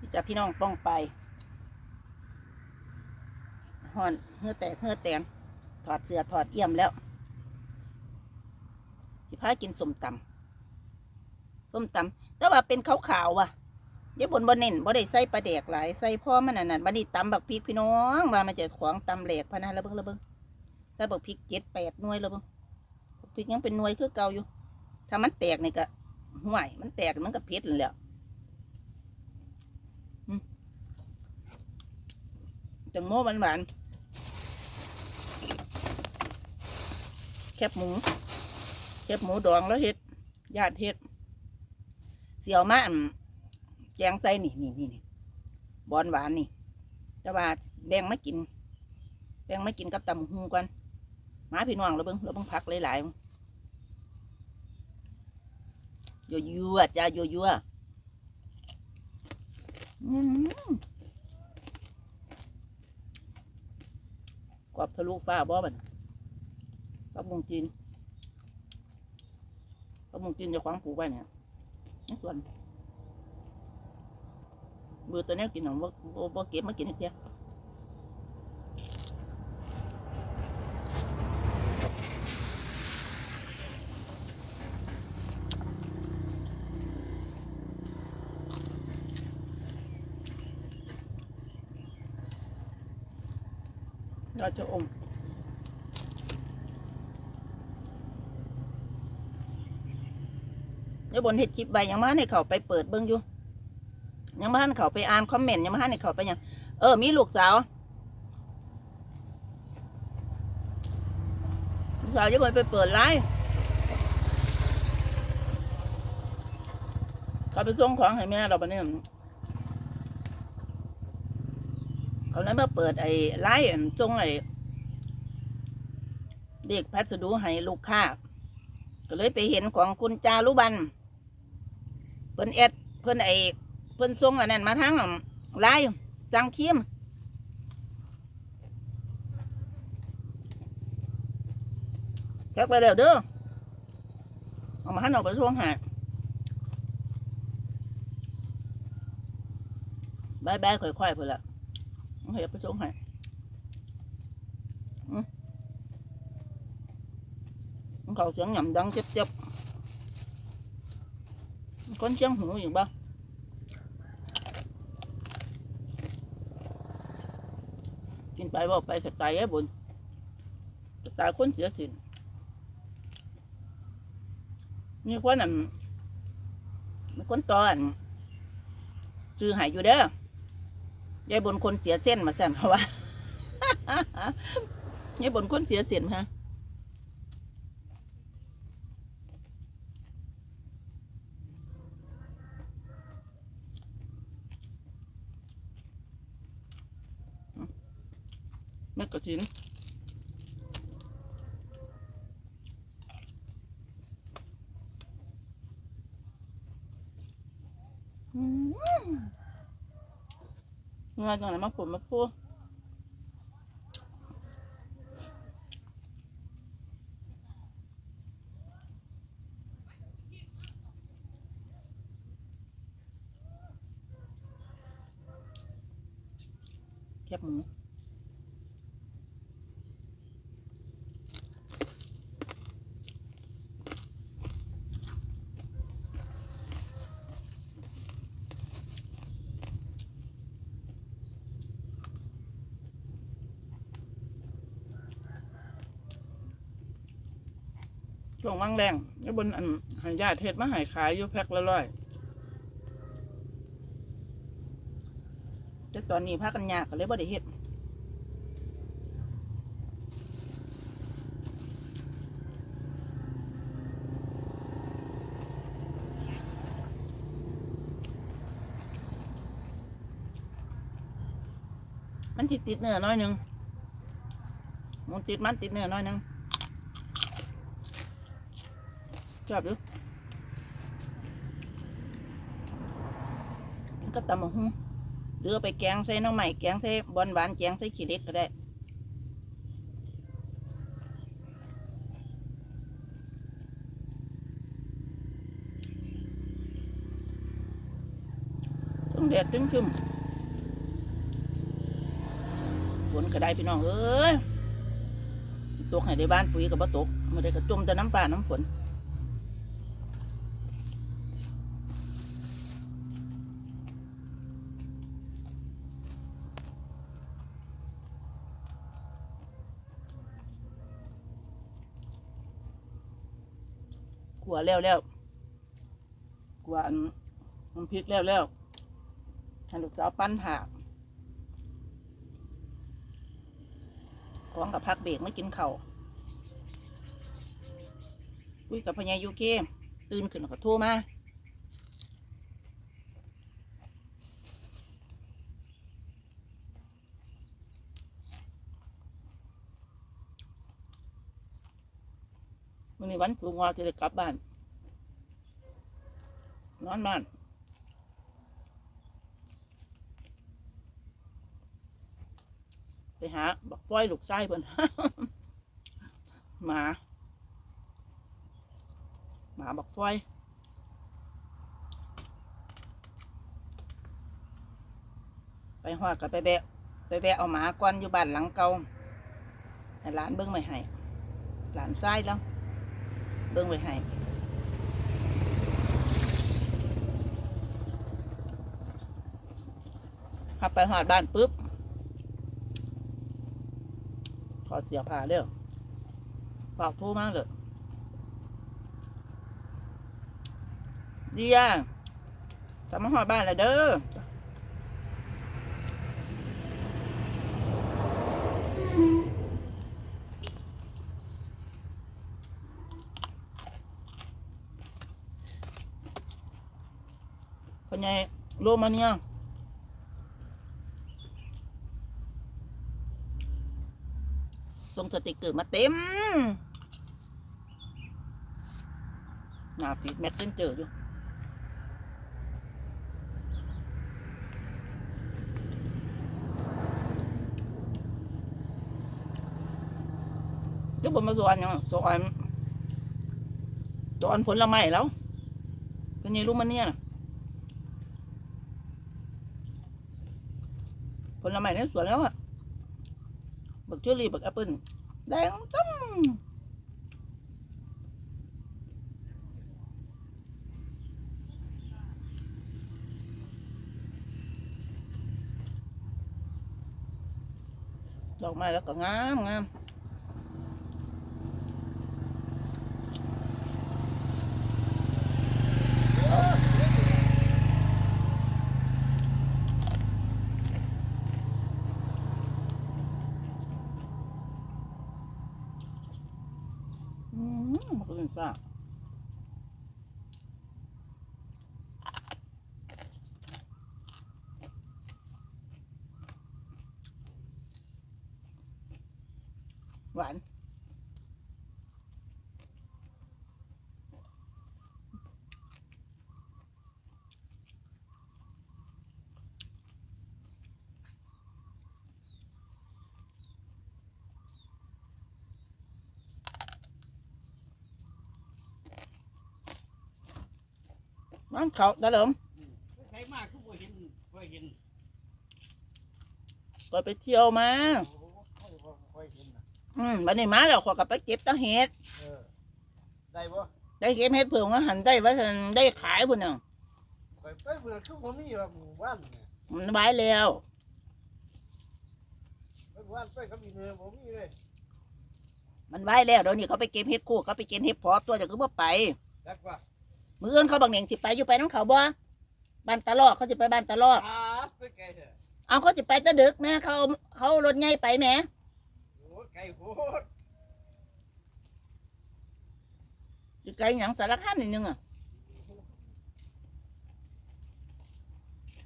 พี่จะพี่น้องป้องไปหอนเฮือแตกเฮือแตงถอดเสื้อถอดเอี่ยมแล้วพี่พากินส้มตำส้มตำแต่ว่าเป็นขาวๆว่ะเดี๋ยบนบนเน่นบ่ได้ใส่ปลาแดกหลายใส่พ่อมันนั่นน่ะบัดนี้ตำบักพริกพี่น้องว่ามันจะขวางตำแหลกพะนะแล้วเบิงแล้วเบิงใส่บักพริกเจ็ดแปดหน่วยแล้วเบิงพริกยังเป็นหน่วยคือเก่าอยู่ ถ้ามันแตกนี่ก็ห่วยมันแตกมันก็เผ็ดนั่นแหล้ว จังโม่หวานหวานแคบหมู แคบหมูดองแล้วเฮ็ดญาติเฮ็ด เสียวมาอั่นแจงใส่นี่นี่นี่นี่บอนหวานนี่แต่ว่าแบ่งมากินแบ่งมากินกับตำหูกันมาพี่น้องเราเบิ่งเราเบิ่งพักหลายๆยั่วยั่วๆจ้ายั่วยั่วๆอืม รอบทะลุฟ้าบ่บันกับมงจีนกับมงจีนจะขวางผูกไว้เนี่ยในส่วนเบื่อตัวนี้กินหนอบ่บ่บ่เก็บมากินเพียง ราจะอมเดี๋ยวบนเฮ็ดคลิปใบยังมาให้เขาไปเปิดเบิ่งอยู่ยังมาให้เขาไปอ่านคอมเมนต์ยังมาให้เขาไปยังเออมีลูกสาวลูกสาวจะไปเปิดไลน์เขาไปส่งของให้แม่เราปะเนี่ย เขาเลยมาเปิดไอ้ไลน์อั่นส่งไอ้เด็กพัสดุให้ลูกค้าก็เลยไปเห็นของคุณจารุบันเพิ่นแอดเพิ่นไอ้เพิ่นส่งอันนั้นมาทางไลน์สั่งครีมแพ็กไปแล้วเด้อเอามาให้เราไปส่วงหาบายบายค่อยๆเพื่อละ เอาให้ไปส่งให้อืมมันเขาเสียงหย่ำดังเจ็บๆ con trăng hủ gì ba กินไปบอกไปสไตล์ไอ้บุญสไตล์คนเสียสินมีคนอะมีคนตอนจือหายอยู่เด้อ ยายบนคนเสียเส้นมาสั่นเขาว่ายายบนคนเสียเส้นฮะแม่กระถินอืม งาจังไหนมาผมมาพู ช่วงว่างแรงอยู่บนอันหายาเฮ็ดมาหายขายอยู่แพ็คละร้อยแต่ตอนนี้พากันยากก็เลยบ่ได้เฮ็ดมันติดติดเนื้อน้อยหนึงมันติดมันติดเนื้อน้อยหนึง ชอบอยู่ก็ตำมะฮุ่งหรือไปแกงใส่น้องใหม่แกงใส่บอนหวานแกงใส่ขี้เล็กก็ได้ต้องแดดจึ้งชึมฝนก็ได้พี่น้องเอ้ยตกให้ได้บ้านปุ๋ยกับบ่ตกไม่ได้กระจุ่มแต่น้ำฟ้าน้ำฝน กัวแล้วแล้วกลัวอันน้ำพริกแล้วแล้วให้ลูกสาวปั้นถากของกับพักเบรกไม่กินเข่าวคุยกับพญายูเคตื่นขึ้นก็โทรมา วันนี้วันสูงว่าจะได้กลับบ้าน นอนบ้านไปหาบักฟ้อยลูกไส้เพิ่นหมา หมาบักฟ้อยไปหอดกับไปแบะไปแบะเอาหมาก่อนอยู่บ้านหลังเก่าให้หลานเบิ้งไว้ให้หลานไส้แล้ว เบิ้งไว้ให้ขับไปหอดบ้านปุ๊บถอดเสียผ้าเร็วฝากโทรมากเลยดีอะกลับมาหอดบ้านแล้วเด้อคนใหญ่ โรมาเนี่ยส่งสติกเกอร์มาเต็ม หน้าฟีดแมสเซนเจอร์อยู่ก็บนมาสวนยังสอนสอนผลไม้แล้วเป็นยังรู้มันเนี่ย ผลไม้ ในสวนแล้วอะบักเชอรี่บักแอปเปิ้ลแดงตั้มดอกไม้แล้วก็งามงามอืมบักอื่นฟ้า หวาน มันเขาได้เหลิมใช้มากทุกคนเห็นเคยเห็น ก็ไปเที่ยวมา อืมวันนี้มาแล้วขอยกลับไปเก็บตะเห็ดเออได้บ่ได้เก็บเห็ดเผือกมาหันได้ว่าฉันได้ขายพุ่นน่ะไปไปเบื่อคือผมมีว่าหมู่บ้านเนี่ยมันไว้แล้ว ไปหมู่บ้านไปเขามีเนื้อผมมีเลยมันไว้แล้วเดี๋ยวนี้เขาไปเก็บเห็ดคู่เขาไปเก็บเห็ดพอตัวจะคือว่าไป จักว่ามืออื่นเขาบังเหน่งสิไปอยู่ไปน้ำเขาบ่บ้านตะลอกเขาจะไปบ้านตะลอก อาไปไกลเถอะเอาเขาจะไปแตะดึกแม่เขาเขารถใหญ่ไปแหม่โอ้ ไกลโหดสิไกลหยังสารคามนิดนึงอะ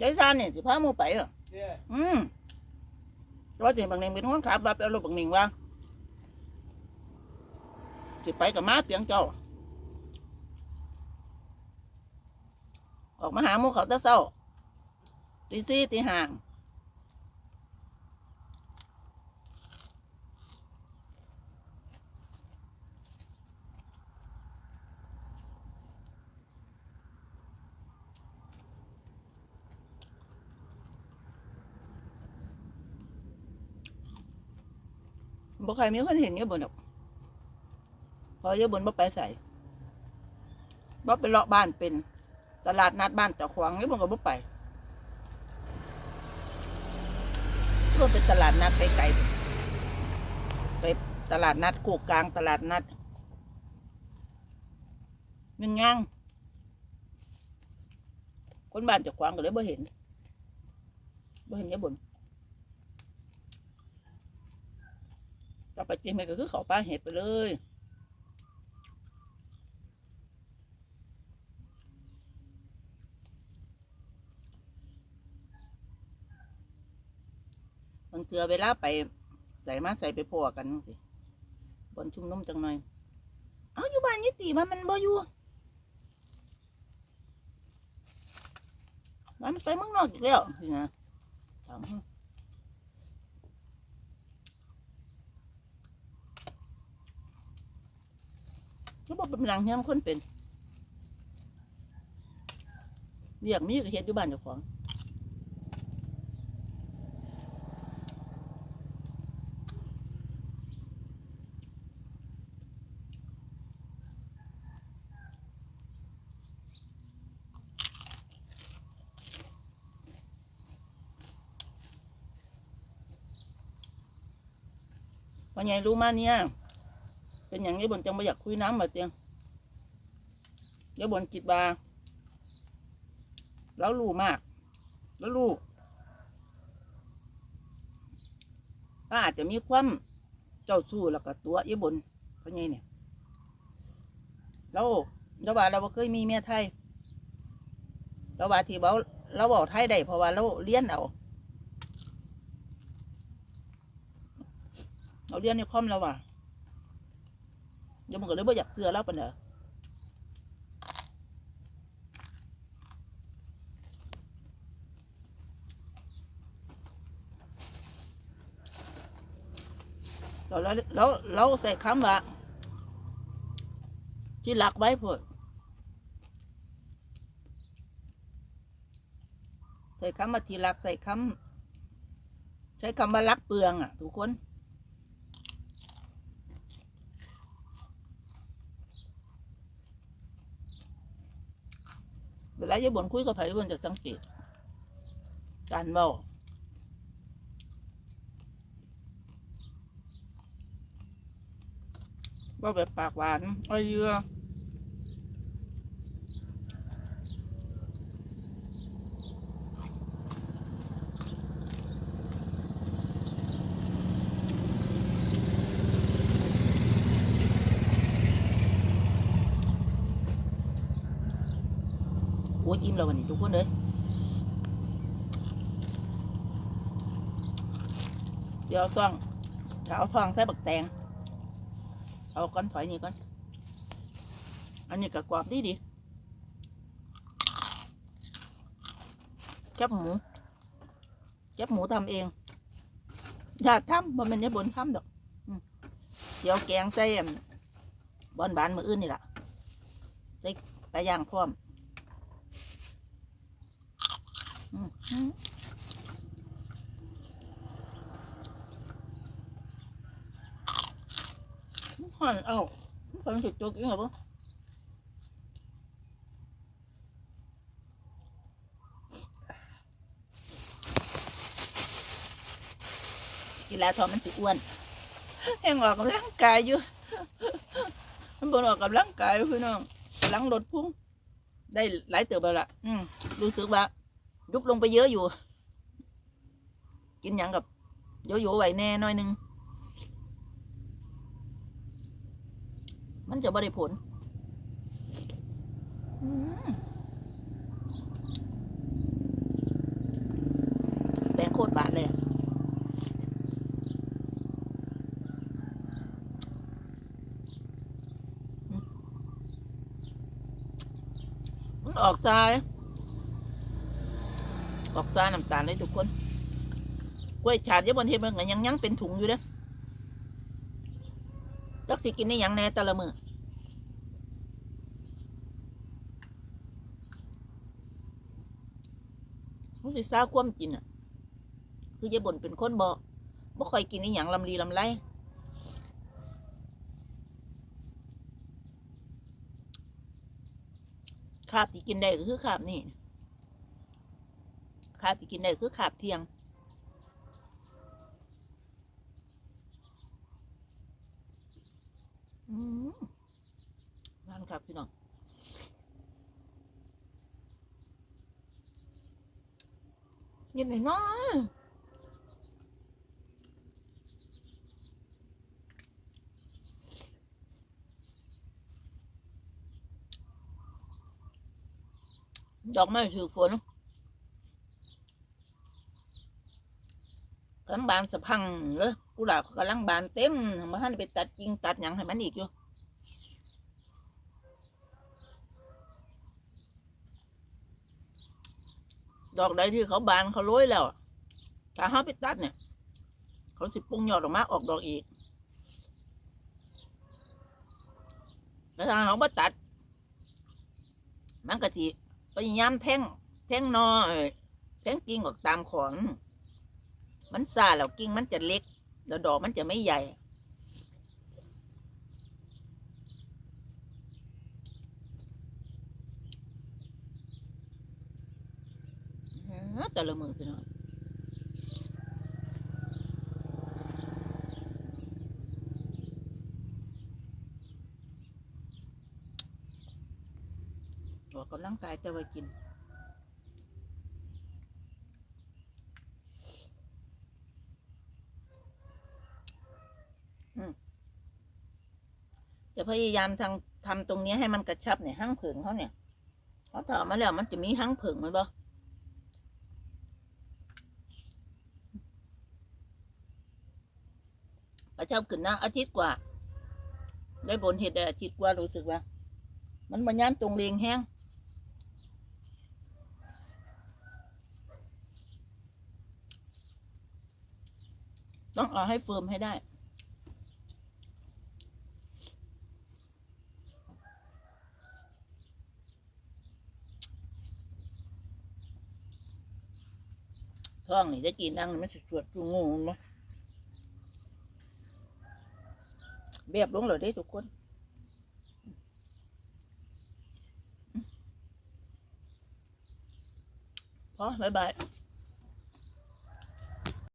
ยายซานเนี่ยสิพาหมูไปอะเนี่ยอืมรถนี่บางเหน่งเป็นคนขับว่าไปเอารถบางเหน่งว่าสิไปกับม้าเปียงเจ้า ออกมาหาหมูเขาแตะเศร้าตีสี่ตีห้า บ่ใครมีคนเห็นเยอะบนหรอกเพอเยอะบนบ่ไปใส่บ่ไปเลาะบ้านเป็น ตลาดนัดบ้านเจ้าของเยอะบนก็บ่ไปก็เป็นตลาดนัดไปไกลไปตลาดนัดกูกกลางตลาดนัดยังย่างคนบ้านเจ้าของก็เลยบ่เห็นบ่เห็นเยอะบน ต่อไปจริงมันก็คือขาปลาเห็ดไปเลยบางเทือเวลาไปใส่มาใส่ไปพอกันสิบนชุ่มนุมจังหน่อย เอาอยู่บ้านยี่ตีมันมันบ่อยู่มันไปเมืองนอกอีกแล้วสินะถาม เขาแล้วบอกเป็นหลังเฮียมคนเป็นเรียกมีก็เฮ็ดอยู่บ้านเจ้าของพ่อใหญ่รู้มาเนี่ย เป็นอย่างนี้บนจังไม่อยากคุยน้ำมาเตียงเดี๋ยวบนคิดบาแล้วรู้มาก แล้วรู้ว่าอาจจะมีความเจ้าสู้แล้วก็ตัวเยี่บนเพ่อใหญ่เนี่ยแล้วแล้วว่าเราเคยมีเมียไทยเราว่าที่เบาเราบอกไทยได้เพราะว่าเราเรียนเอาเราเรียนในคอมแล้วว่ะ เดี๋ยวมันก็เลยบ่อยากเสื้อแล้วปะเนอะเราแล้วเราเราใส่คำว่าที่หลักไว้พื่อใส่คำว่าที่หลักใส่คำใช้คำว่ารักเปลืองอะ ทุกคน เวลาจะบ่นคุยกับไผบ่นจะสังเกต การเบาเว้าแบบปากหวานอ้อยเยื่อโอิ่มแล้ววันนี้ทุกคนเลยเดี๋ยวต้องเอาทองใส่บักแตง เอาก้อนถอยนี่ก่อน อันนี้ก็กรอบดีดีแคบหมูแคบหมูทำเองอยากทำบ่แมันจะบนทำดอกเดี๋ยวแกงใส่อั่นบอนบานมืออื่นนี่แหละใส่ปลาย่างพร้อม อืมอืมหันเอาคนจุดจุกยังไงบ้างกีฬาทอมันสิอ้วนแห้งออกกำลังกายอยู่ มันบนออกกำลังกายพี่น้องกำลังลดพุ่งได้หลายเติบแล้วล่ะ อืมรู้สึกว่า ยุบลงไปเยอะอยู่ กินอย่างกับโยโย่ไหวแน่น่อยนึง มันจะบริผลแปลงโคตรบาดเลยอะอืมมันออกใจ ออกซาน้ำตาลเลยทุกคน กล้วยฉาดยะบนเทเมันก็ยังยังเป็นถุงอยู่เด้อจักสิกินได้ยังแน่ตะละมือมันสิซาคว่ำกินอะ คือยะบนเป็นคนบอกบ่ค่อยกินในี่หยังลำลีลำไรคาบที่กินได้ก็คือคาบนี่ คาบที่กินได้คือคาบเที่ยง อืมร้านครับพี่น้องเย็นหน่อยน้อยดอกไม้ถือฝนกำลังบานสะพังเลยกุหลาบกำลังบานเต็มมาให้ไปตัดจริงตัดหยังให้มันอีกอยู่ดอกใดที่เขาบานเขาโรยแล้วถ้าเขาไปตัดเนี่ย เขาสิปรุงยอดออกมาออกดอกอีก แล้วถ้าเขาบ่ตัด มันก็จีพยายามแท่งแท่งนอเอ้ยแท่งกิ่งออกตามขอน มันซาแล้วกิ่งมันจะเล็กแล้วดอกมันจะไม่ใหญ่ แต่ละมือพี่น้องออกกำลังกายแต่ว่ากิน จะพยายามทำทำตรงนี้ให้มันกระชับเนี่ยห้างเผิงเขาเนี่ยเขาถอดมาแล้วมันจะมีห้างเผิงไหมบ่พระเจ้าขึ้นนะอาทิตย์กว่า ได้บนเห็ดได้อาทิตย์กว่ารู้สึกว่า มันบรรยานตรงเรียงแห้งต้องเอาให้เฟิร์มให้ได้ ท้องนี่ได้กินนั่งมันสวดๆจูงูมั้ยเบียบลงเลยได้ทุกคนพอบายบาย